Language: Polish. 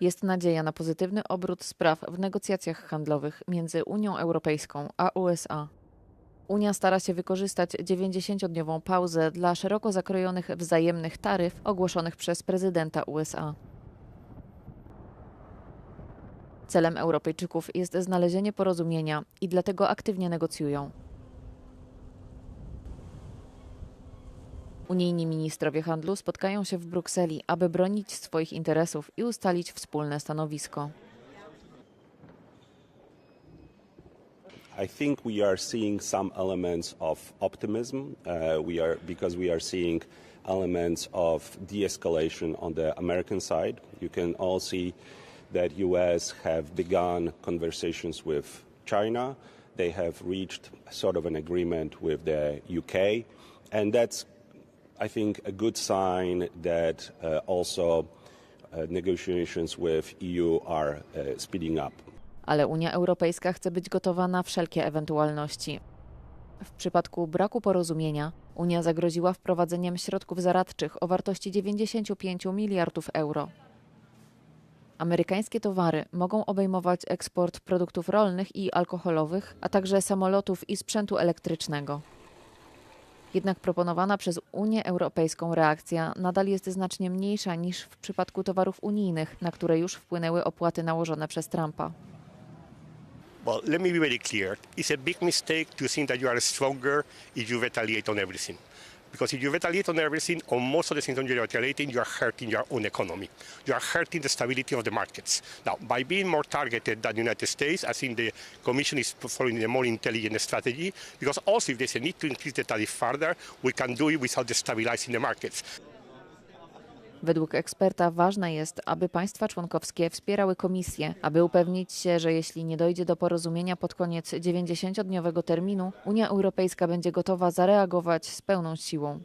Jest nadzieja na pozytywny obrót spraw w negocjacjach handlowych między Unią Europejską a USA. Unia stara się wykorzystać 90-dniową pauzę dla szeroko zakrojonych wzajemnych taryf ogłoszonych przez prezydenta USA. Celem Europejczyków jest znalezienie porozumienia i dlatego aktywnie negocjują. Unijni ministrowie handlu spotkają się w Brukseli, aby bronić swoich interesów i ustalić wspólne stanowisko. I think we are seeing some elements of optimism. Uh, we are because we are seeing elements of de-escalation on the American side. You can all see that U.S. have begun conversations with China. They have reached sort of an agreement with the UK, and that's, I think, a good sign that uh, also uh, negotiations with EU are uh, speeding up. Ale Unia Europejska chce być gotowa na wszelkie ewentualności. W przypadku braku porozumienia Unia zagroziła wprowadzeniem środków zaradczych o wartości 95 miliardów euro. Amerykańskie towary mogą obejmować eksport produktów rolnych i alkoholowych, a także samolotów i sprzętu elektrycznego. Jednak proponowana przez Unię Europejską reakcja nadal jest znacznie mniejsza niż w przypadku towarów unijnych, na które już wpłynęły opłaty nałożone przez Trumpa. Well, let me be very clear. It's a big mistake to think that you are stronger if you retaliate on everything. Because if you retaliate on everything, on most of the things that you're retaliating, you are hurting your own economy. You are hurting the stability of the markets. Now, by being more targeted than the United States, I think the Commission is following a more intelligent strategy. Because also, if there's a need to increase the tariff further, we can do it without destabilizing the markets. Według eksperta ważne jest, aby państwa członkowskie wspierały komisję, aby upewnić się, że jeśli nie dojdzie do porozumienia pod koniec 90-dniowego terminu, Unia Europejska będzie gotowa zareagować z pełną siłą.